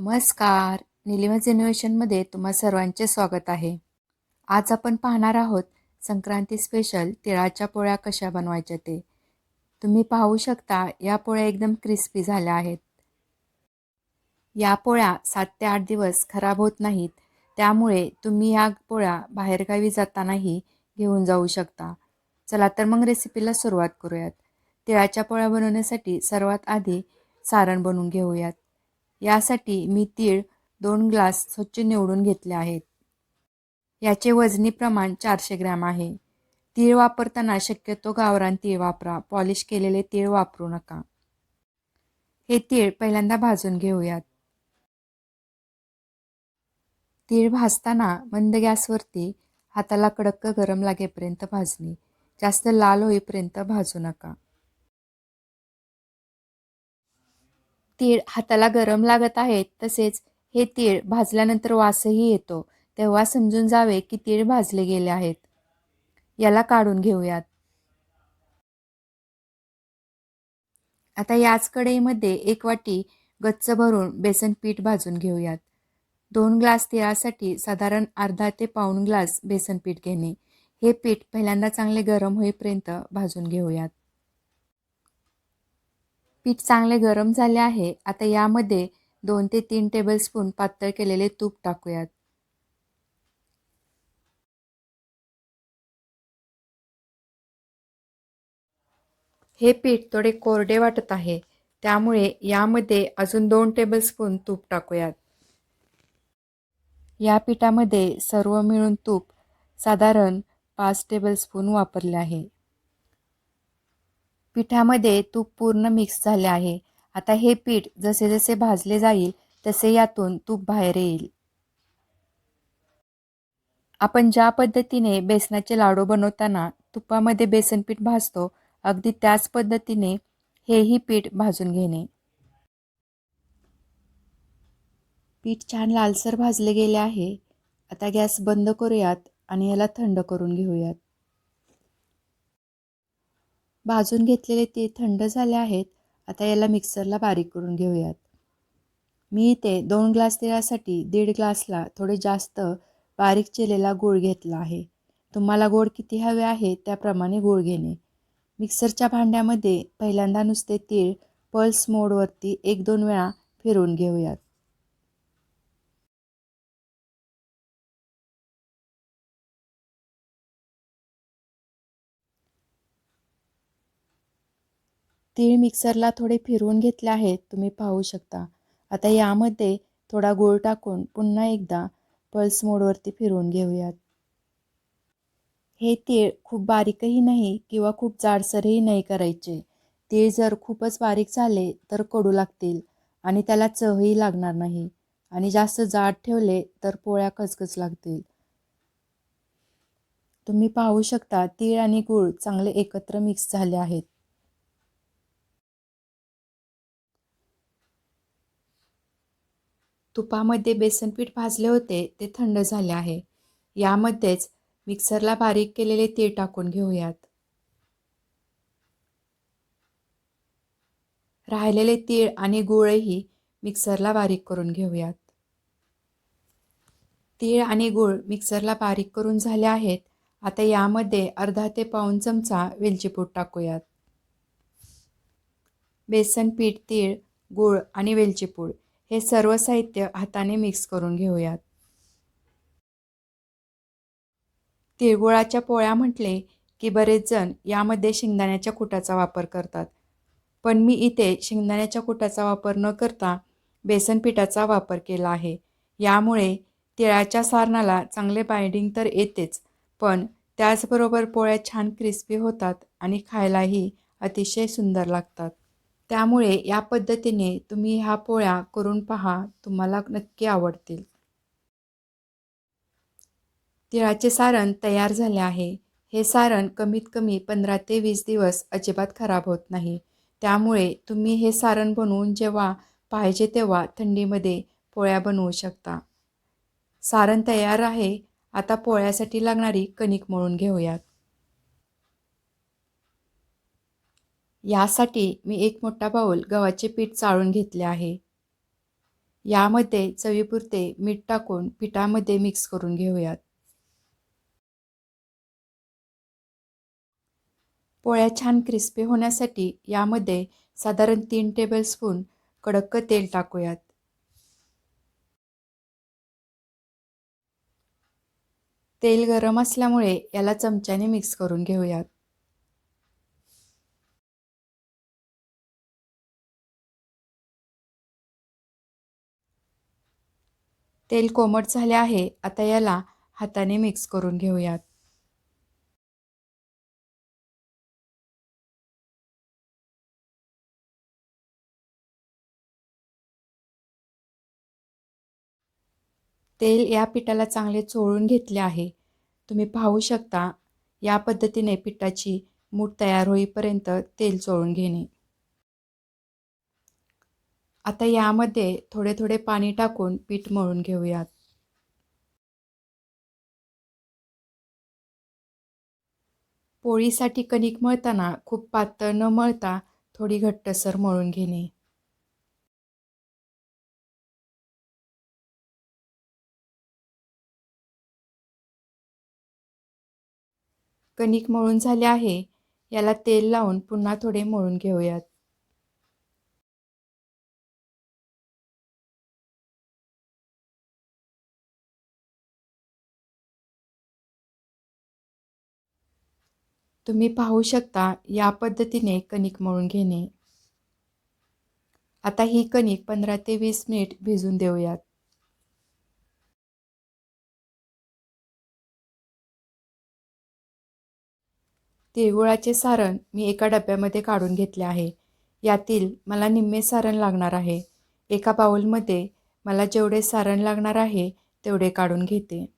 नमस्कार. निलिमा इनोव्हेशनमध्ये तुम्हा सर्वांचे स्वागत आहे. आज आपण पाहणार आहोत संक्रांती स्पेशल तिळाच्या पोळ्या कशा बनवायच्या ते. तुम्ही पाहू शकता या पोळ्या एकदम क्रिस्पी झाल्या आहेत. या पोळ्या सात ते आठ दिवस खराब होत नाहीत. त्यामुळे तुम्ही या पोळ्या बाहेरगावी जातानाही घेऊन जाऊ शकता. चला तर मग रेसिपीला सुरुवात करूयात. तिळाच्या पोळ्या बनवण्यासाठी सर्वात आधी सारण बनवून घेऊयात. यासाठी मी तीळ दोन ग्लास स्वच्छ निवडून घेतले आहेत. याचे वजनी प्रमाण चारशे ग्रॅम आहे. तीळ वापरताना शक्यतो गावरान तीळ वापरा. पॉलिश केलेले तीळ वापरू नका. हे तीळ पहिल्यांदा भाजून घेऊयात. तीळ भाजताना मंद गॅसवरती हाताला कडक गरम लागेपर्यंत भाजणे. जास्त लाल होईपर्यंत भाजू नका. तीळ हाताला गरम लागत आहेत तसेच हे तीळ भाजल्यानंतर वासही येतो. तेव्हा समजून जावे की तीळ भाजले गेले आहेत. याला काढून घेऊयात. आता याच कढईमध्ये एक वाटी गच्च भरून बेसन पीठ भाजून घेऊयात. दोन ग्लास तिळासाठी साधारण अर्धा ते पाऊण ग्लास बेसन पीठ घेणे. हे पीठ पहिल्यांदा चांगले गरम होईपर्यंत भाजून घेऊयात. पीठ चांगले गरम झाले आहे. आता यामध्ये दोन ते तीन टेबलस्पून पातळ केलेले तूप टाकूयात. हे पीठ थोडे कोरडे वाटत आहे. त्यामुळे यामध्ये अजून दोन टेबलस्पून तूप टाकूयात. या पिठामध्ये सर्व मिळून तूप साधारण पाच टेबलस्पून वापरले आहे. पिठामध्ये तूप पूर्ण मिक्स झाले आहे. आता हे पीठ जसे जसे भाजले जाईल तसे यातून तूप बाहेर येईल. आपण ज्या पद्धतीने बेसनाचे लाडू बनवताना तुपामध्ये बेसन पीठ भाजतो अगदी त्याच पद्धतीने हेही पीठ भाजून घेणे. पीठ छान लालसर भाजले गेले आहे. आता गॅस बंद करूयात आणि याला थंड करून घेऊयात. भाजून घेतलेले ते थंड झाले आहेत आता याला मिक्सरला बारीक करून घेऊयात. मी इथे दोन ग्लास तेलासाठी दीड ग्लासला थोडे जास्त बारीक चिरलेला गूळ घेतला आहे. तुम्हाला गोड किती हवे आहे त्याप्रमाणे गूळ घेणे. मिक्सरच्या भांड्यामध्ये पहिल्यांदा नुसते तीळ पल्स मोडवरती एक दोन वेळा फिरवून घेऊयात. तीळ मिक्सरला थोडे फिरवून घेतले आहेत तुम्ही पाहू शकता. आता यामध्ये थोडा गोळ टाकून पुन्हा एकदा पल्स मोडवरती फिरवून घेऊयात. हे तीळ खूप बारीकही नाही किंवा खूप जाडसरही नाही करायचे. तीळ जर खूपच बारीक झाले तर कडू लागतील आणि त्याला चवही लागणार नाही आणि जास्त जाड ठेवले तर पोळ्या कचकच लागतील. तुम्ही पाहू शकता तीळ आणि गूळ चांगले एकत्र मिक्स झाले आहेत. तुपामध्ये बेसन पीठ भाजले होते ते थंड झाले आहे. यामध्येच मिक्सरला बारीक केलेले तीळ टाकून घेऊयात. राहिलेले तीळ आणि गुळही मिक्सरला बारीक करून घेऊयात. तीळ आणि गूळ मिक्सरला बारीक करून झाले आहेत. आता यामध्ये अर्धा ते पाऊन चमचा वेलचीपूड टाकूयात. बेसन पीठ तीळ गूळ आणि वेलचीपूड हे सर्व साहित्य हाताने मिक्स करून घेऊयात. तिळगुळाच्या पोळ्या म्हटले की बरेच जण यामध्ये शेंगदाण्याच्या कुटाचा वापर करतात. पण मी इथे शेंगदाण्याच्या कुटाचा वापर न करता बेसन पिठाचा वापर केला आहे. यामुळे तिळाच्या सारणाला चांगले बाइंडिंग तर येतेच पण त्याचबरोबर पोळ्या छान क्रिस्पी होतात आणि खायलाही अतिशय सुंदर लागतात. त्यामुळे या पद्धतीने तुम्ही ह्या पोळ्या करून पहा तुम्हाला नक्की आवडतील. तिळाचे सारण तयार झाले आहे. हे सारण कमीत कमी पंधरा ते वीस दिवस अजिबात खराब होत नाही. त्यामुळे तुम्ही हे सारण बनवून जेव्हा पाहिजे तेव्हा थंडीमध्ये पोळ्या बनवू शकता. सारण तयार आहे. आता पोळ्यासाठी लागणारी कणिक मळून घेऊयात. यासाठी मी एक मोठा बाऊल गव्हाचे पीठ चाळून घेतले आहे. यामध्ये चवीपुरते मीठ टाकून पिठामध्ये मिक्स करून घेऊयात. पोळ्या छान क्रिस्पी होण्यासाठी यामध्ये साधारण तीन टेबलस्पून कडक तेल टाकूयात. तेल गरम असल्यामुळे याला चमच्याने मिक्स करून घेऊयात. तेल कोमट झाले आहे आता याला हाताने मिक्स करून घेऊयात. तेल या पिठाला चांगले चोळून घेतले आहे. तुम्ही पाहू शकता या पद्धतीने पिठाची मूठ तयार होईपर्यंत तेल चोळून घेणे. आता यामध्ये थोडे थोडे पाणी टाकून पीठ मळून घेऊयात. पोळीसाठी कणिक मळताना खूप पातळ न मळता थोडी घट्टसर मळून घेणे. कणिक मळून झाले आहे याला तेल लावून पुन्हा थोडे मळून घेऊयात. तुम्ही पाहू शकता या पद्धतीने कणिक मळून घेणे. आता ही कणिक पंधरा ते वीस मिनिट भिजून देऊयात. तिळगुळाचे सारण मी एका डब्यामध्ये काढून घेतले आहे. यातील मला निम्मे सारण लागणार आहे. एका बाऊलमध्ये मला जेवढे सारण लागणार आहे तेवढे काढून घेते.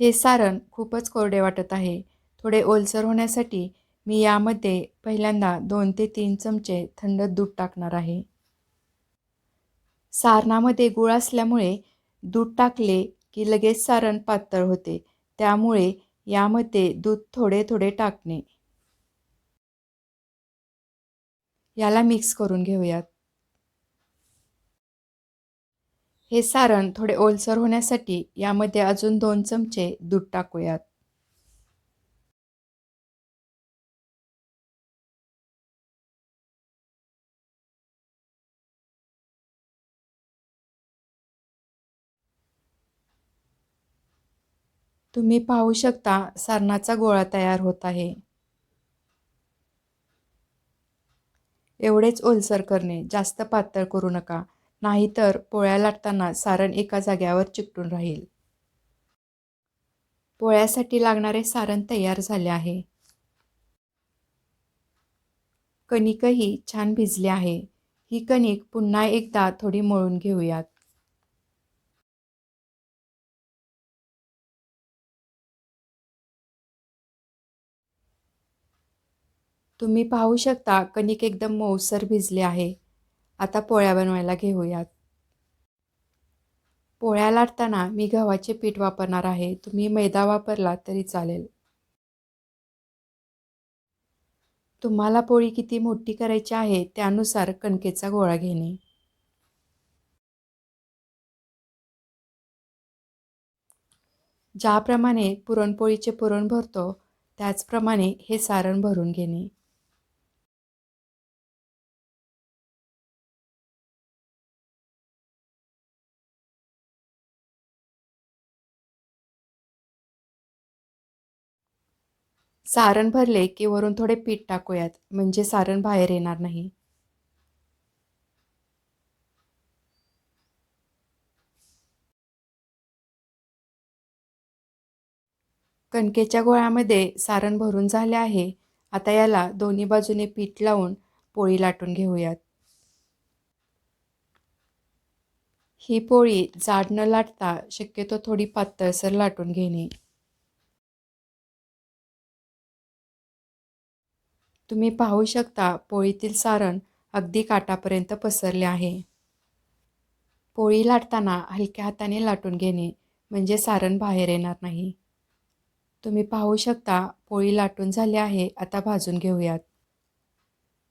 हे सारण खूपच कोरडे वाटत आहे. थोडे ओलसर होण्यासाठी मी यामध्ये पहिल्यांदा दोन ते तीन चमचे थंड दूध टाकणार आहे. सारणामध्ये गुळ असल्यामुळे दूध टाकले की लगेच सारण पातळ होते. त्यामुळे यामध्ये दूध थोडे थोडे टाकणे. याला मिक्स करून घेऊयात. हे सारण थोडे ओलसर होण्यासाठी यामध्ये अजून दोन चमचे दूध टाकूयात. तुम्ही पाहू शकता सारणाचा गोळा तयार होत आहे. एवढेच ओलसर करणे जास्त पातळ करू नका. नाहीतर पोळ्या लाटताना सारण एका जाग्यावर चिकटून राहील. पोळ्यासाठी लागणारे सारण तयार झाले आहे. कणिकही छान भिजली आहे. ही कणिक पुन्हा एकदा थोडी मळून घेऊयात. तुम्ही पाहू शकता कणिक एकदम मऊसर भिजले आहे. आता पोळ्या बनवायला घेऊयात. पोळ्या लाटताना मी गव्हाचे पीठ वापरणार आहे. तुम्ही मैदा वापरला तरी चालेल. तुम्हाला पोळी किती मोठी करायची आहे त्यानुसार कणकेचा गोळा घेणे. ज्याप्रमाणे पुरणपोळीचे पुरण भरतो त्याचप्रमाणे हे सारण भरून घेणे. सारण भरले की वरून थोडे पीठ टाकूयात म्हणजे सारण बाहेर येणार नाही. कणकेच्या गोळ्यामध्ये सारण भरून झाले आहे. आता याला दोन्ही बाजूने पीठ लावून पोळी लाटून घेऊयात. ही पोळी जाड न लाटता शक्यतो थोडी पातळसर लाटून घेणे. तुम्ही पाहू शकता पोळीतील सारण अगदी काटापर्यंत पसरले आहे. पोळी लाटताना हलक्या हाताने लाटून घेणे म्हणजे सारण बाहेर येणार नाही. तुम्ही पाहू शकता पोळी लाटून झाली आहे आता भाजून घेऊयात.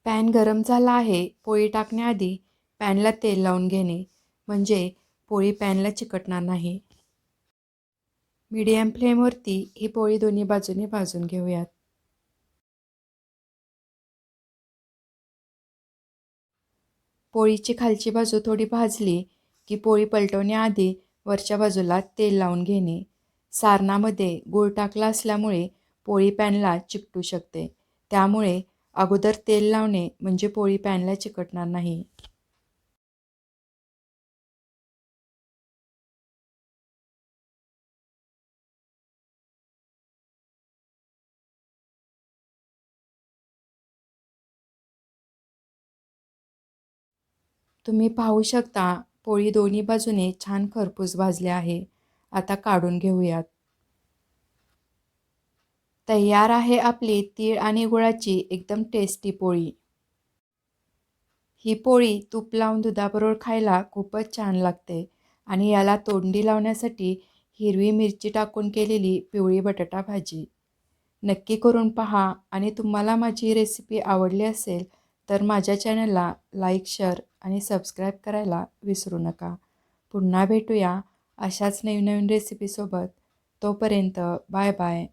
पॅन गरम झाला आहे पोळी टाकण्याआधी पॅनला तेल लावून घेणे म्हणजे पोळी पॅनला चिकटणार नाही. मीडियम फ्लेमवरती ही पोळी दोन्ही बाजूने भाजून घेऊयात. पोळीची खालची बाजू थोडी भाजली की पोळी पलटवण्याआधी वरच्या बाजूला तेल लावून घेणे. सारणामध्ये गूळ टाकला असल्यामुळे पोळी पॅनला चिकटू शकते. त्यामुळे अगोदर तेल लावणे म्हणजे पोळी पॅनला चिकटणार नाही. तुम्ही पाहू शकता पोळी दोन्ही बाजूने छान खरपूस भाजली आहे. आता काढून घेऊयात. तयार आहे आपली तीळ आणि गुळाची एकदम टेस्टी पोळी. ही पोळी तूप लावून दुधाबरोबर खायला खूपच छान लागते आणि याला तोंडी लावण्यासाठी हिरवी मिरची टाकून केलेली पिवळी बटाटा भाजी. नक्की करून पहा आणि तुम्हाला माझी रेसिपी आवडली असेल तर माझ्या चॅनलला लाईक शेअर आणि सबस्क्राईब करायला विसरू नका. पुन्हा भेटूया अशाच नवीन नवीन रेसिपीसोबत तोपर्यंत बाय बाय